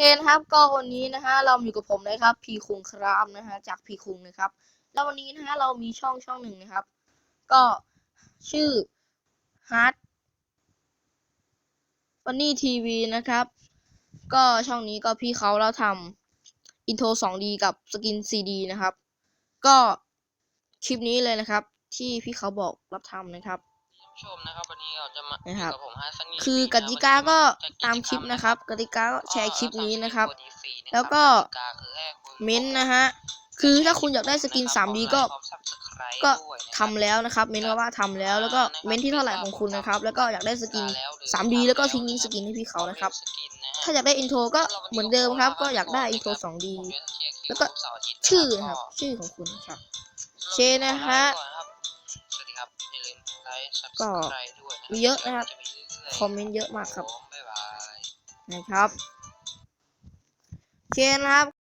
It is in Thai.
เคนะครับก็วันนี้นะฮะเราอยู่กับผมนะครับ พีคุงครับนะฮะจากพีคุงนะครับ แล้ววันนี้นะฮะเรามีช่องช่องหนึ่งนะครับ ก็ชื่อ Hard Funny TV นะครับ ก็ช่องนี้ก็พี่เขาเราทำอินโทร 2D กับสกิน CD นะครับ ก็คลิปนี้เลยนะครับ ที่พี่เขาบอกรับทำนะครับ ชมนะครับวันนี้เราจะมานะครับอยู่กับผมฮัสซันนี่คือกติกาก็ตามคลิปนะครับ กติกาก็แชร์คลิปนี้นะครับ แล้วก็เม้นต์นะฮะคือถ้าคุณอยากได้สกิน 3D ก็ก็ทำแล้วนะครับ เม้นต์ว่าทำแล้วแล้วก็เม้นต์ที่เท่าไหร่ของคุณนะครับ แล้วก็อยากได้สกิน 3D แล้วก็ทิ้งลิงก์สกินให้พี่เขานะครับ ถ้าอยากได้อินโทรก็เหมือนเดิมครับ ก็อยากได้อินโทร 2D แล้วก็ชื่อนะครับ ชื่อของคุณนะครับ เชนะฮะสวัสดีครับ อย่าลืมไลค์ก็ Subscribe ด้วยนมีเยอะนะครับจมีเรื่อยๆคอมเมนต์เยอะมากครับผมบ๊ายบายนะครับโอเคนะครับ